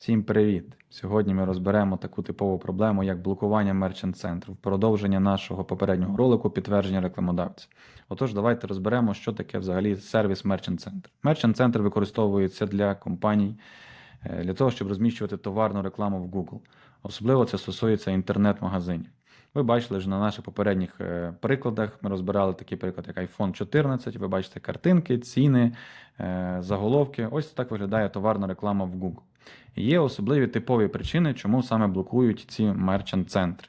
Всім привіт! Сьогодні ми розберемо таку типову проблему, як блокування мерчант центру в продовження нашого попереднього ролику підтвердження рекламодавця. Отож, давайте розберемо, що таке взагалі сервіс мерчант центр. Мерчант центр використовується для компаній е, для того, щоб розміщувати товарну рекламу в Google. Особливо це стосується інтернет-магазинів. Ви бачили вже на наших попередніх е, прикладах. Ми розбирали такий приклад, як iPhone 14. Ви бачите картинки, ціни, е, заголовки. Ось так виглядає товарна реклама в Google. Є особливі типові причини, чому саме блокують ці мерчант-центри.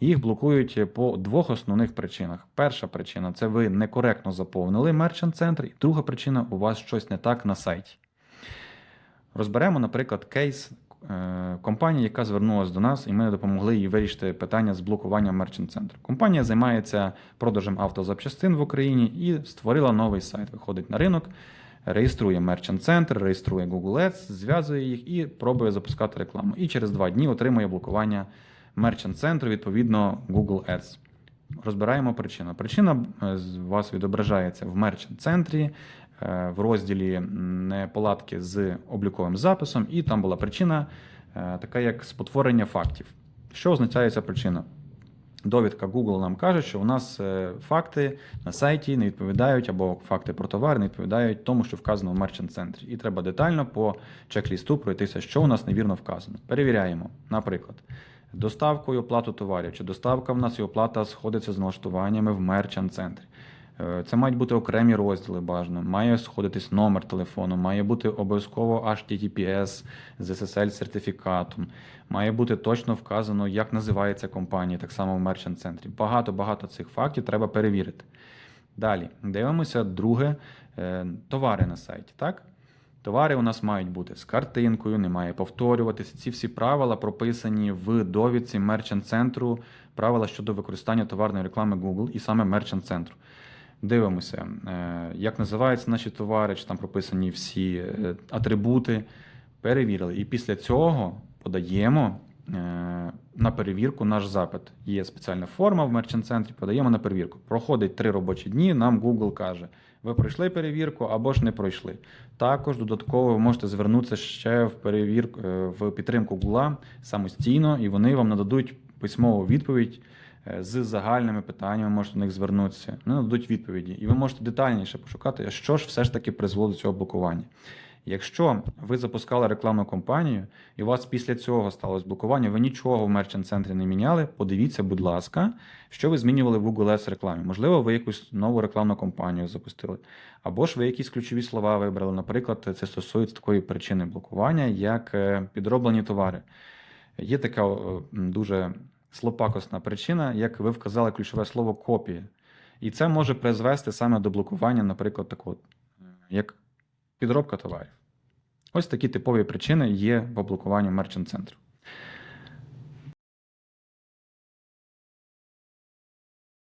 Їх блокують по двох основних причинах. Перша причина це ви некоректно заповнили мерчант-центр, і друга причина у вас щось не так на сайті. Розберемо, наприклад, кейс е, компанії, яка звернулася до нас, і ми допомогли їй вирішити питання з блокуванням мерчант-центру. Компанія займається продажем автозапчастин в Україні і створила новий сайт. Виходить на ринок, реєструє мерчант-центр, реєструє Google Ads, зв'язує їх і пробує запускати рекламу. І через два дні отримує блокування мерчант-центру, відповідно Google Ads. Розбираємо причину. Причина е, з вас відображається в мерчант-центрі е, в розділі неполадки з обліковим записом, і там була причина е, така, як спотворення фактів. Що означає ця причина? Довідка Google нам каже, що у нас е, факти на сайті не відповідають, або факти про товар не відповідають тому, що вказано в мерчант центрі. І треба детально по чек-лісту пройтися, що у нас невірно вказано. Перевіряємо, наприклад, доставку і оплату товарів, чи доставка в нас і оплата сходиться з налаштуваннями в мерчант центрі. Е, Це мають бути окремі розділи бажано, має сходитись номер телефону, має бути обов'язково HTTPS з SSL сертифікатом, має бути точно вказано, як називається компанія, так само в мерчант центрі. Багато-багато цих фактів треба перевірити. Далі дивимося друге е, товари на сайті. Так? Товари у нас мають бути з картинкою, не має повторюватися. Ці всі правила прописані в довідці мерчант центру, правила щодо використання товарної реклами Google і саме мерчант центру. Дивимося, е, як називаються наші товари, чи там прописані всі е, атрибути. Перевірили. І після цього подаємо е, на перевірку наш запит. Є спеціальна форма в мерчант-центрі, подаємо на перевірку. Проходить три робочі дні, нам Google каже, ви пройшли перевірку або ж не пройшли. Також додатково ви можете звернутися ще в перевірку в підтримку Google самостійно, і вони вам нададуть письмову відповідь з загальними питаннями, можете до них звернутися. Вони нададуть відповіді, і ви можете детальніше пошукати, що ж все ж таки призвело до цього блокування. Якщо ви запускали рекламну кампанію, і у вас після цього сталося блокування, ви нічого в мерчант-центрі не міняли, подивіться, будь ласка, що ви змінювали в Google Ads рекламі. Можливо, ви якусь нову рекламну кампанію запустили, або ж ви якісь ключові слова вибрали. Наприклад, це стосується такої причини блокування, як е, підроблені товари. Є така дуже слопакосна причина, як ви вказали ключове слово копія. І це може призвести саме до блокування, наприклад, такого, е, як підробка товарів. Ось такі типові причини є по блокуванню мерчант центру.